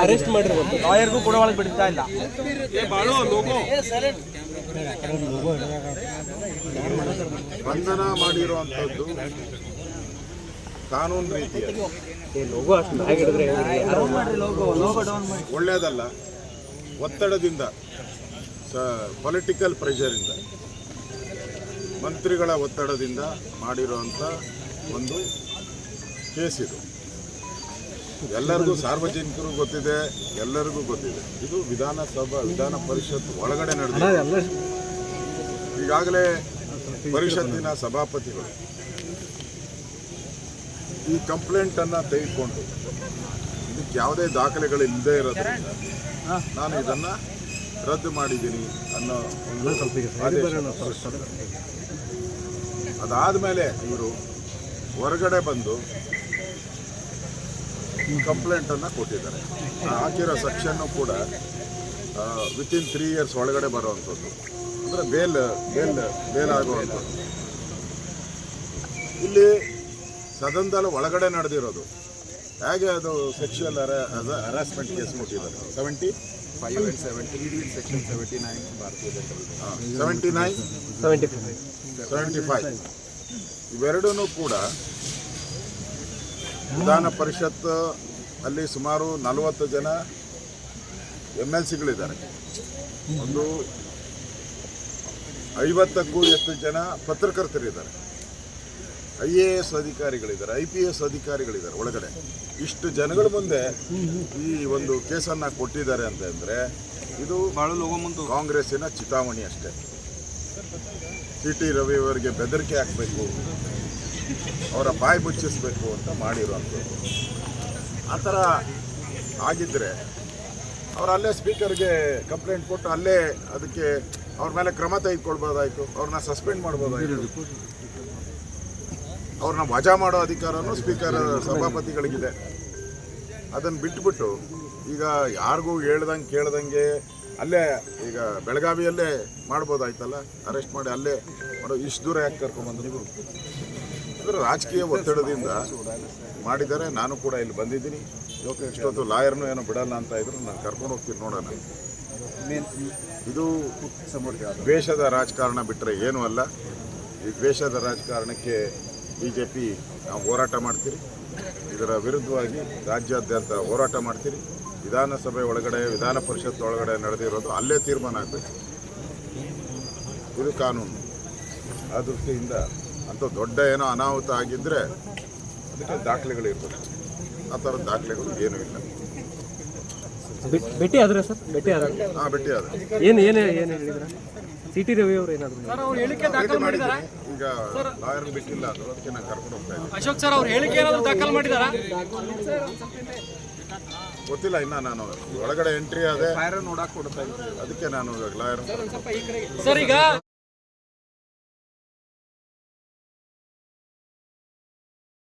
Arrest ಮಾಡಿರುವಂತ ಲಾಯರ್ಗೂ ಕೂಡ ಒಳಗೆ ಬಿಡ್ತಾ ಇಲ್ಲ. ಬಂಧನ ಮಾಡಿರುವಂಥದ್ದು ಕಾನೂನು ರೀತಿಯಲ್ಲಿ. ಲೋಗೋ ಅಷ್ಟು ಮ್ಯಾಗ್ ಹಿಡಿದ್ರೆ ಹೆಂಗ್ರಿ? ಲೋಗೋ ಲೋಗೋ ಡೌನ್ ಮಾಡಿ ಒಳ್ಳೆಯದಲ್ಲ. ಒತ್ತಡದಿಂದ ಪೊಲಿಟಿಕಲ್ ಪ್ರೆಷರಿಂದ ಮಂತ್ರಿಗಳ ಒತ್ತಡದಿಂದ ಮಾಡಿರುವಂಥ ಒಂದು ಕೇಸ್ ಇದು ಎಲ್ಲರಿಗೂ ಸಾರ್ವಜನಿಕರು ಗೊತ್ತಿದೆ ಎಲ್ಲರಿಗೂ ಗೊತ್ತಿದೆ. ಇದು ವಿಧಾನಸಭಾ ವಿಧಾನ ಪರಿಷತ್ ಒಳಗಡೆ ನಡೆದಿದೆ. ಈಗಾಗಲೇ ಪರಿಷತ್ತಿನ ಸಭಾಪತಿಗಳು ಈ ಕಂಪ್ಲೇಂಟನ್ನು ತೆಗೆದುಕೊಂಡು ಇದಕ್ಕೆ ಯಾವುದೇ ದಾಖಲೆಗಳು ಇಲ್ಲದೆ ಇರೋದ್ರಿಂದ ನಾನು ಇದನ್ನ ರದ್ದು ಮಾಡಿದ್ದೀನಿ ಅನ್ನೋ ಒಂದು ಅದಾದ ಅದಾದ್ಮೇಲೆ ಇವರು ಹೊರಗಡೆ ಬಂದು ಕಂಪ್ಲೇಂಟನ್ನು ಕೊಟ್ಟಿದ್ದಾರೆ. ಹಾಕಿರೋ ಸೆಕ್ಷನ್ನು ಕೂಡ ವಿತಿನ್ ತ್ರೀ ಇಯರ್ಸ್ ಒಳಗಡೆ ಬರುವಂಥದ್ದು. ಅಂದರೆ ಬೇಲ್ ಬೇಲ್ ಬೇಲ್ ಆಗುವಂಥದ್ದು. ಇಲ್ಲಿ ಸದನದಲ್ಲಿ ಒಳಗಡೆ ನಡೆದಿರೋದು. ಹೇಗೆ ಅದು ಸೆಕ್ಷುವಲ್ ಹರಾಸ್ಮೆಂಟ್ ಕೇಸ್ ಕೊಟ್ಟಿದ್ದಾರೆ seventy five and seventy section seventy nine Bharatiya seventy nine seventy five seventy five ಇವೆರಡೂ ಕೂಡ ವಿಧಾನ ಪರಿಷತ್ ಅಲ್ಲಿ ಸುಮಾರು ನಲವತ್ತು ಜನ ಎಂ ಎಲ್ ಸಿಗಳಿದ್ದಾರೆ. ಒಂದು ಐವತ್ತಕ್ಕೂ ಹೆಚ್ಚು ಜನ ಪತ್ರಕರ್ತರಿದ್ದಾರೆ. ಐ ಎ ಎಸ್ ಅಧಿಕಾರಿಗಳಿದ್ದಾರೆ, ಐ ಪಿ ಎಸ್ ಅಧಿಕಾರಿಗಳಿದ್ದಾರೆ ಒಳಗಡೆ. ಇಷ್ಟು ಜನಗಳ ಮುಂದೆ ಈ ಒಂದು ಕೇಸನ್ನು ಕೊಟ್ಟಿದ್ದಾರೆ ಅಂತಂದರೆ ಇದು ಮುಂದೆ ಕಾಂಗ್ರೆಸ್ಸಿನ ಚಿತಾವಣಿ ಅಷ್ಟೇ. ಸಿ ಟಿ ರವಿ ಅವರಿಗೆ ಬೆದರಿಕೆ ಹಾಕಬೇಕು, ಅವರ ಬಾಯಿ ಮುಚ್ಚಿಸ್ಬೇಕು ಅಂತ ಮಾಡಿರುವಂಥದ್ದು. ಆ ಥರ ಆಗಿದ್ದರೆ ಅವ್ರು ಅಲ್ಲೇ ಸ್ಪೀಕರ್ಗೆ ಕಂಪ್ಲೇಂಟ್ ಕೊಟ್ಟು ಅಲ್ಲೇ ಅದಕ್ಕೆ ಅವ್ರ ಮೇಲೆ ಕ್ರಮ ತೆಗೆದುಕೊಳ್ಬೋದಾಯಿತು, ಅವ್ರನ್ನ ಸಸ್ಪೆಂಡ್ ಮಾಡ್ಬೋದಾಯಿತು. ಅವ್ರನ್ನ ವಜಾ ಮಾಡೋ ಅಧಿಕಾರನೂ ಸ್ಪೀಕರ್ ಸಭಾಪತಿಗಳಿಗಿದೆ. ಅದನ್ನು ಬಿಟ್ಬಿಟ್ಟು ಈಗ ಯಾರಿಗೂ ಹೇಳ್ದಂಗೆ ಕೇಳ್ದಂಗೆ ಅಲ್ಲೇ ಈಗ ಬೆಳಗಾವಿಯಲ್ಲೇ ಮಾಡ್ಬೋದಾಯ್ತಲ್ಲ, ಅರೆಸ್ಟ್ ಮಾಡಿ ಅಲ್ಲೇ ಮಾಡೋ, ಇಷ್ಟು ದೂರ ಯಾಕೆ ಕರ್ಕೊಂಬಂದ್ರು ಅಂದರೆ ರಾಜಕೀಯ ಒತ್ತಡದಿಂದ ಮಾಡಿದ್ದಾರೆ. ನಾನು ಕೂಡ ಇಲ್ಲಿ ಬಂದಿದ್ದೀನಿ. ಇಷ್ಟೊತ್ತು ಲಾಯರ್ನು ಏನೋ ಬಿಡಲ್ಲ ಅಂತ ಇದ್ರು. ನಾನು ಕರ್ಕೊಂಡು ಹೋಗ್ತೀನಿ ನೋಡೋಣ. ಇದು ದ್ವೇಷದ ರಾಜಕಾರಣ ಬಿಟ್ಟರೆ ಏನೂ ಅಲ್ಲ. ಈ ದ್ವೇಷದ ರಾಜಕಾರಣಕ್ಕೆ ಬಿ ಜೆ ಪಿ ನಾವು ಹೋರಾಟ ಮಾಡ್ತೀರಿ. ಇದರ ವಿರುದ್ಧವಾಗಿ ರಾಜ್ಯಾದ್ಯಂತ ಹೋರಾಟ ಮಾಡ್ತೀರಿ. ವಿಧಾನಸಭೆ ಒಳಗಡೆ, ವಿಧಾನ ಪರಿಷತ್ ಒಳಗಡೆ ನಡೆದಿರೋದು ಅಲ್ಲೇ ತೀರ್ಮಾನ ಆಗಬೇಕು. ಇದು ಕಾನೂನು. ಆ ದೃಷ್ಟಿಯಿಂದ ಅಂಥ ದೊಡ್ಡ ಏನೋ ಅನಾಹುತ ಆಗಿದ್ದರೆ ಅದಕ್ಕೆ ದಾಖಲೆಗಳು ಇರ್ಬೋದು ಆ ಥರ ದಾಖಲೆಗಳು ಏನೂ ಇಲ್ಲ. ಭೇಟಿ- ಭೇಟಿ ಆದ್ರೆ ಸರ್? ಭೇಟಿ ಆದ್ರೆ? ಹಾಂ ಭೇಟಿ ಆದ ಏನು ಏನು ಏನು ಹೇಳಿದ್ರೆ ಸಿ ಟಿ ರವಿ ಅವರು ಏನಾದ್ರು ದಾಖಲೆ ಮಾಡಿದ್ದಾರೆ ಈಗ ಲಾಯರ್ ಬಿಟ್ಟಿಲ್ಲ ಅದು ಅದಕ್ಕೆ ನಾನು ಕರ್ಕೊಂಡು ಹೋಗ್ತಾ ಇದ್ದೀನಿ. ಅಶೋಕ್ ಸರ್ ಅವ್ರು ಹೇಳಿಕೆ ಏನಾದರೂ ದಾಖಲು ಮಾಡಿದಾರಾ? ಗೊತ್ತಿಲ್ಲ ಇನ್ನ ನಾನು. ಒಳಗಡೆ ಎಂಟ್ರಿ ಆದೆ ಫೈರ್ ನೋಡಕ್ ಕೊಡ್ತಾ ಇದ್ದೀನಿ. ಅದಕ್ಕೆ ನಾನು ಲಾಯರ್ ಸರ್ ಈಗ